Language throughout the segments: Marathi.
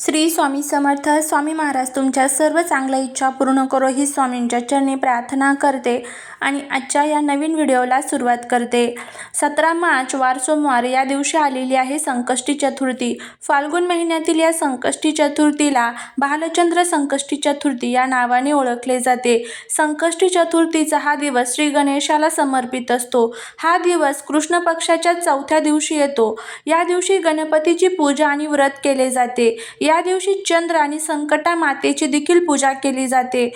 श्री स्वामी समर्थ स्वामी महाराज तुमच्या सर्व चांगल्या इच्छा पूर्ण करो ही स्वामींच्या चरणी प्रार्थना करते आणि आजच्या या नवीन व्हिडिओला सुरुवात करते. सतरा मार्च वार सोमवार या दिवशी आलेली आहे संकष्टी चतुर्थी. फाल्गुन महिन्यातील या संकष्टी चतुर्थीला बालचंद्र संकष्टी चतुर्थी या नावाने ओळखले जाते. संकष्टी चतुर्थीचा हा दिवस श्री गणेशाला समर्पित असतो. हा दिवस कृष्ण पक्षाच्या चौथ्या दिवशी येतो. या दिवशी गणपतीची पूजा आणि व्रत केले जाते. या दिवशी चंद्र आणि संकटा मातेची देखील पूजा केली जाते.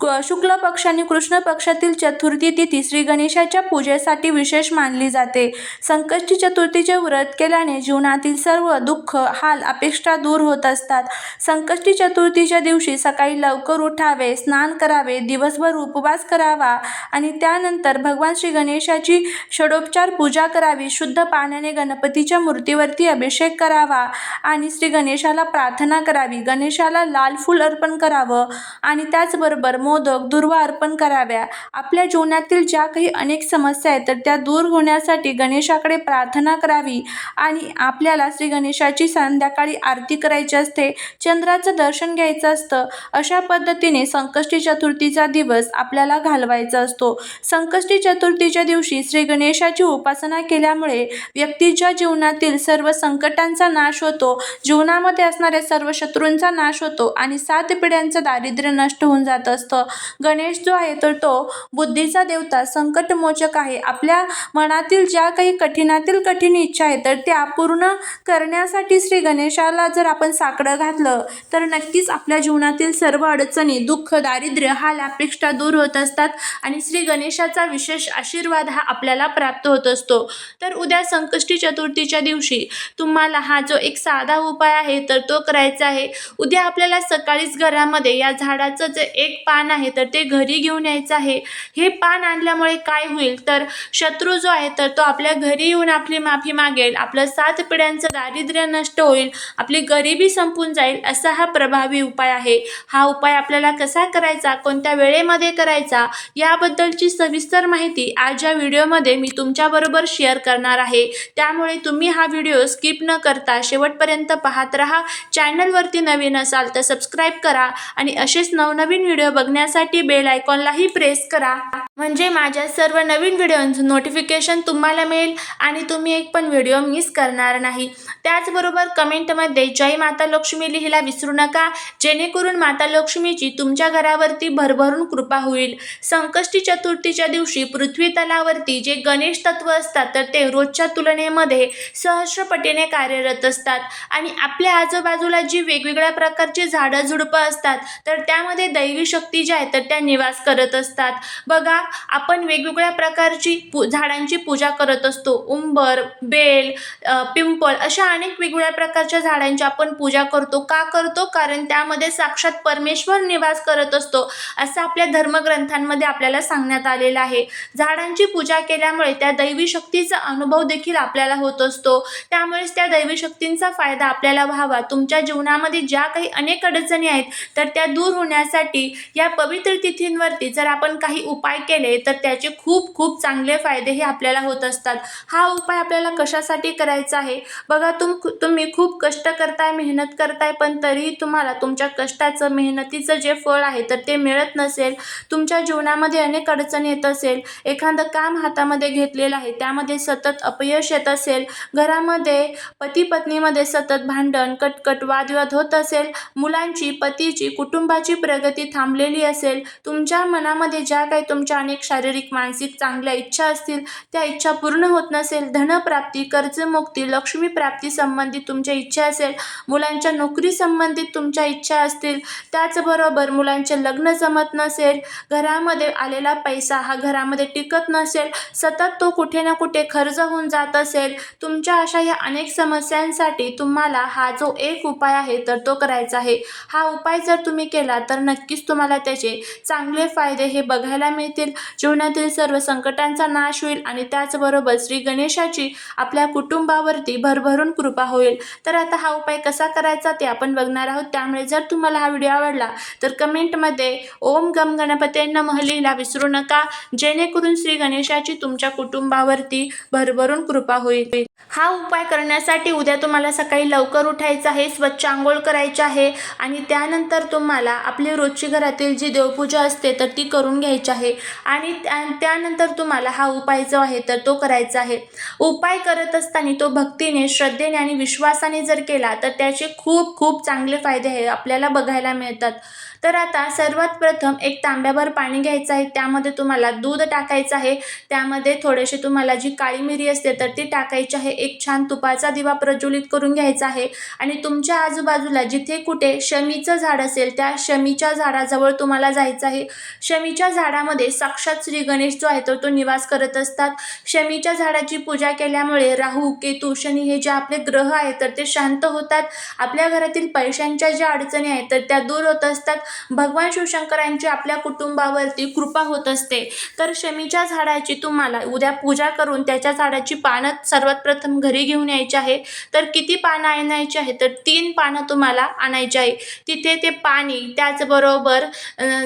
क- शुक्ल पक्ष आणि कृष्ण पक्षातील चतुर्थी तिथी श्री गणेशाच्या पूजेसाठी विशेष मानली जाते. संकष्टी चतुर्थीचे व्रत केल्याने जीवनातील सर्व दुःख हाल अपेक्षा दूर होत असतात. संकष्टी चतुर्थीच्या दिवशी सकाळी लवकर उठावे स्नान करावे दिवसभर उपवास करावा आणि त्यानंतर भगवान श्री गणेशाची षडोपचार पूजा करावी शुद्ध पाण्याने गणपतीच्या मूर्तीवरती अभिषेक करावा आणि श्री गणेशाला प्रार्थना करावी. गणेशाला लाल फूल अर्पण करावं आणि त्याचबरोबर मोदक दुर्वा अर्पण कराव्या. आपल्या जीवनातील ज्या काही अनेक समस्या आहेत तर त्या दूर होण्यासाठी गणेशाकडे प्रार्थना करावी आणि आपल्याला श्री गणेशाची संध्याकाळी आरती करायची असते चंद्राचं दर्शन घ्यायचं असतं अशा पद्धतीने संकष्टी चतुर्थीचा दिवस आपल्याला घालवायचा असतो. संकष्टी चतुर्थीच्या दिवशी श्री गणेशाची उपासना केल्यामुळे व्यक्तीच्या जीवनातील सर्व संकटांचा नाश होतो. जीवनामध्ये असणाऱ्या सर्व शत्रूंचा नाश होतो आणि सात पिढ्यांचं दारिद्र्य नष्ट होऊन जात असतं. गणेश जो आहे तर तो बुद्धीचा देवता संकटमोचक आहे. आपल्या मनातील ज्या काही कठीणातील कठीण इच्छा आहे तर त्या पूर्ण करण्यासाठी श्री गणेशाला जर आपण साकडं घातलं तर नक्कीच आपल्या जीवनातील सर्व अडचणी दुःख दारिद्र्य हा लापेक्षा दूर होत असतात आणि श्री गणेशाचा विशेष आशीर्वाद हा आपल्याला प्राप्त होत असतो. तर उद्या संकष्टी चतुर्थीच्या दिवशी तुम्हाला हा जो एक साधा उपाय आहे तर तो करायचा आहे. उद्या आपल्याला सकाळीच घरामध्ये या झाडाचं जे एक पान आहे तर ते घरी घेऊन यायचं आहे. हे पान आणल्यामुळे काय होईल? तर शत्रू जो आहे तर तो आपल्या घरी येऊन आपली माफी मागेल. आपलं सात पिढ्यांचं दारिद्र्य नष्ट होईल. आपली गरिबी संपून जाईल असा हा प्रभावी उपाय आहे. हा उपाय आपल्याला कसा करायचा? कोणत्या वेळेमध्ये करायचा? याबद्दलची सविस्तर माहिती आज या व्हिडिओमध्ये मी तुमच्याबरोबर शेअर करणार आहे. त्यामुळे तुम्ही हा व्हिडिओ स्किप न करता शेवटपर्यंत पाहत राहा. चॅनलवरती नवीन असाल तर सबस्क्राईब करा आणि असेच नवनवीन व्हिडिओ बघण्यासाठी बेल आयकॉनलाही प्रेस करा. म्हणजे माझ्या सर्व नवीन व्हिडिओंचं नोटिफिकेशन तुम्हाला मिळेल आणि तुम्ही एक पण व्हिडिओ मिस करणार नाही. त्याचबरोबर कमेंटमध्ये जय माता लक्ष्मी लिहिला विसरू नका. जेणेकरून माता लक्ष्मीची तुमच्या घरावरती भरभरून कृपा होईल. संकष्टी चतुर्थीच्या दिवशी पृथ्वी तलावरती जे गणेश तत्व असतात तर ते रोजच्या तुलनेमध्ये सहस्रपटीने कार्यरत असतात. आणि आपल्या आजूबाजूला जी वेगवेगळ्या प्रकारची झाडं झुडपं असतात तर त्यामध्ये दैवी शक्ती ज्या आहेत तर त्या निवास करत असतात. बघा आपण वेगवेगळ्या प्रकारची पू झाडांची पूजा करत असतो. उंबर बेल पिंपळ अशा अनेक वेगवेगळ्या प्रकारच्या झाडांची आपण पूजा करतो. का करतो? कारण त्यामध्ये साक्षात परमेश्वर निवास करत असतो असं आपल्या धर्मग्रंथांमध्ये आपल्याला सांगण्यात आलेलं आहे. झाडांची पूजा केल्यामुळे त्या दैवी शक्तीचा अनुभव देखील आपल्याला होत असतो. त्यामुळेच त्या दैवी शक्तींचा फायदा आपल्याला व्हावा. तुम तुमच्या जीवनामध्ये ज्या काही अनेक अडचणी आहेत तर त्या दूर होण्यासाठी या पवित्र तिथींवरती जर आपण काही उपाय केले तर त्याचे खूप खूप चांगले फायदे हे आपल्याला होत असतात. हा उपाय आपल्याला कशासाठी करायचा आहे? बघा तुम तुम्ही खूप कष्ट करताय मेहनत करताय पण तरीही तुम्हाला तुमच्या कष्टाचं मेहनतीचं जे फळ आहे तर ते मिळत नसेल. तुमच्या जीवनामध्ये अनेक अडचणी येत असेल. एखादं काम हातामध्ये घेतलेलं आहे त्यामध्ये सतत अपयश येत असेल. घरामध्ये पती पत्नीमध्ये सतत भांडण कटकट वादविवाद होत असेल मुलांची पतीची कुटुंबाची प्रगती थांबलेली असेल तुमच्या मनामध्ये ज्या काही तुमच्या अनेक शारीरिक मानसिक चांगल्या इच्छा असतील त्या इच्छा पूर्ण होत नसेल धनप्राप्ती कर्जमुक्ती लक्ष्मी प्राप्ती संबंधित तुमच्या इच्छा असेल मुलांच्या नोकरी संबंधित तुमच्या इच्छा असतील त्याचबरोबर मुलांचे लग्न जमत नसेल घरामध्ये आलेला पैसा हा घरामध्ये टिकत नसेल सतत तो कुठे ना कुठे खर्च होऊन जात असेल तुमच्या अशा या अनेक समस्यांसाठी तुम्हाला हा जो एक उपाय आहे तर तो करायचा आहे. हा उपाय जर तुम्ही केला तर नक्कीच तुम्हाला त्याचे चांगले फायदे हे बघायला मिळतील. जीवनातील सर्व संकटांचा नाश होईल आणि त्याचबरोबर श्री गणेशाची आपल्या कुटुंबावरती भरभरून कृपा होईल. तर आता हा उपाय कसा करायचा ते आपण बघणार आहोत. त्यामुळे जर तुम्हाला हा व्हिडिओ आवडला तर कमेंटमध्ये ओम गम गणपतींना महलीला विसरू नका. जेणेकरून श्री गणेशाची तुमच्या कुटुंबावरती भरभरून कृपा होईल. हा उपाय करण्यासाठी उद्या तुम्हाला सकाळी लवकर उठायचं आहे. स्वच्छ आंघोळ करायची आहे आणि त्यानंतर तुम्हाला आपली रोजची घरातील जी देवपूजा असते तर ती करून घ्यायची आहे. आणि त्या त्यानंतर तुम्हाला हा उपाय जो आहे तर तो करायचा आहे. उपाय करत असताना तो भक्तीने श्रद्धेने आणि विश्वासाने जर केला तर त्याचे खूप खूप चांगले फायदे आहे आपल्याला बघायला मिळतात. तर आता सर्वात प्रथम एक तांब्याभर पाणी घ्यायचं आहे. त्यामध्ये तुम्हाला दूध टाकायचं आहे. त्यामध्ये थोडेसे तुम्हाला जी काळी मिरी असते तर ती टाकायची आहे. एक छान तुपाचा दिवा प्रज्वलित करून घ्यायचा आहे. आणि तुमच्या आजूबाजूला जिथे कुठे शमीचं झाड असेल त्या शमीच्या झाडाजवळ तुम्हाला जायचं आहे. शमीच्या झाडामध्ये साक्षात श्री गणेश जो आहे तर तो निवास करत असतात. शमीच्या झाडाची पूजा केल्यामुळे राहू केतू शनी हे जे आपले ग्रह आहेत तर ते शांत होतात. आपल्या घरातील पैशांच्या ज्या अडचणी आहेत तर त्या दूर होत असतात. भगवान शिवशंकरांची आपल्या कुटुंबावरती कृपा होत असते. तर शमीच्या झाडाची तुम्हाला उद्या पूजा करून त्याच्या झाडाची पानं सर्वात प्रथम घरी घेऊन यायची आहे. तर किती पानं आणायची आहे? तर तीन पानं तुम्हाला आणायची आहे. तिथे ते पाणी त्याचबरोबर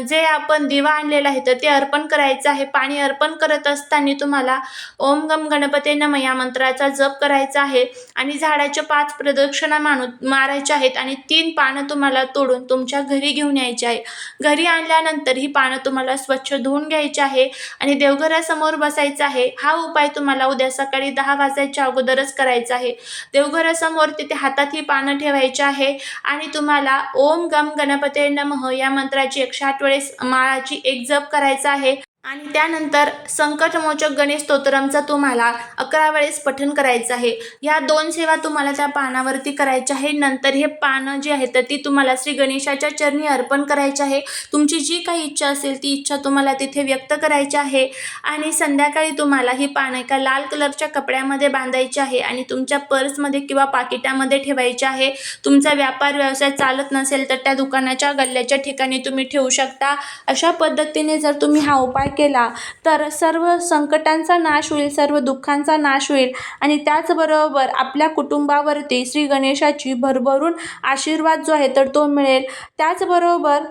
जे आपण दिवा आणलेला आहे तर ते अर्पण करायचं आहे. पाणी अर्पण करत असताना तुम्हाला ओम गम गणपते नम या मंत्राचा जप करायचा आहे आणि झाडाच्या पाच प्रदक्षिणा मानू मारायच्या आहेत आणि तीन पानं तुम्हाला तोडून तुमच्या घरी घेऊन यायची आहे. घरी आणल्यानंतर ही पानं तुम्हाला स्वच्छ धुवून घ्यायची आहे आणि देवघरासमोर बसायचं आहे. हा उपाय तुम्हाला उद्या सकाळी दहा वाजायच्या अगोदरच करायचा आहे. देवघरासमोर तिथे हातात ही पानं ठेवायची आहे आणि तुम्हाला ओम गम गणपते नमः या मंत्राची एकशे आठ वेळेस माळाची एक जप करायचा आहे. आणि त्यानंतर संकटमोचक गणेश स्तोत्रमचा तुम्हाला अकरा वेळेस पठण करायचं आहे. या दोन सेवा तुम्हाला त्या पानावरती करायच्या आहे. नंतर हे पानं जी आहेत तर ती तुम्हाला श्री गणेशाच्या चरणी अर्पण करायची आहे. तुमची जी काही इच्छा असेल ती इच्छा तुम्हाला तिथे व्यक्त करायची आहे. आणि संध्याकाळी तुम्हाला ही पानं एका लाल कलरच्या कपड्यामध्ये बांधायची आहे आणि तुमच्या पर्समध्ये किंवा पाकिटामध्ये ठेवायची आहे. तुमचा व्यापार व्यवसाय चालत नसेल तर त्या दुकानाच्या गल्ल्याच्या ठिकाणी तुम्ही ठेवू शकता. अशा पद्धतीने जर तुम्ही हा उपाय केला तर सर्व संकटांचा नाश होईल सर्व दुःखांचा नाश होईल. आणि त्याचबरोबर आपल्या कुटुंबावरती श्री गणेशाची भरभरून आशीर्वाद जो आहे तर तो मिळेल. त्याचबरोबर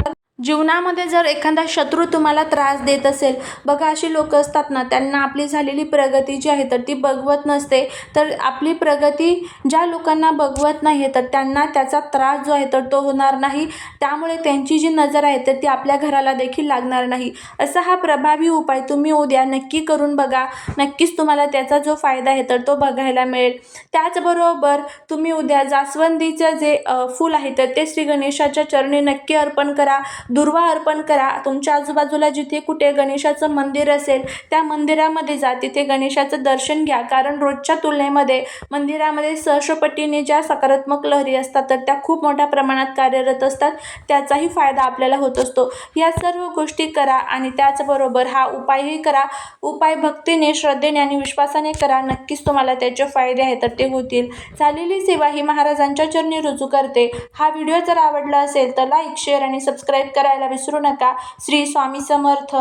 जीवनामध्ये जर एखादा शत्रू तुम्हाला त्रास देत असेल बघा अशी लोक असतात ना त्यांना आपली झालेली प्रगती जी आहे तर ती बघवत नसते. तर आपली प्रगती ज्या लोकांना बघवत नाही तर त्यांना त्याचा त्रास जो आहे तर तो होणार नाही. त्यामुळे त्यांची जी नजर आहे तर ती आपल्या घराला देखील लागणार नाही. असा हा प्रभावी उपाय तुम्ही उद्या नक्की करून बघा. नक्कीच तुम्हाला त्याचा जो फायदा आहे तर तो बघायला मिळेल. त्याचबरोबर तुम्ही उद्या जास्वंदीचं जे फूल आहे तर ते श्री गणेशाच्या चरणी नक्की अर्पण करा. दुर्वा अर्पण करा. तुमच्या आजूबाजूला जिथे कुठे गणेशाचं मंदिर असेल त्या मंदिरामध्ये जा. तिथे गणेशाचं दर्शन घ्या. कारण रोजच्या तुलनेमध्ये मंदिरामध्ये सहस्रपटीने ज्या सकारात्मक लहरी असतात तर त्या खूप मोठ्या प्रमाणात कार्यरत असतात. त्याचाही फायदा आपल्याला होत असतो. या सर्व गोष्टी करा आणि त्याचबरोबर हा उपायही करा. उपाय भक्तीने श्रद्धेने आणि विश्वासाने करा. नक्कीच तुम्हाला त्याचे फायदे आहेत तर ते होतील. झालेली सेवा ही महाराजांच्या चरणी रुजू करते. हा व्हिडिओ जर आवडला असेल तर लाईक शेअर आणि सबस्क्राईब करायला विसरू नका. श्री स्वामी समर्थ.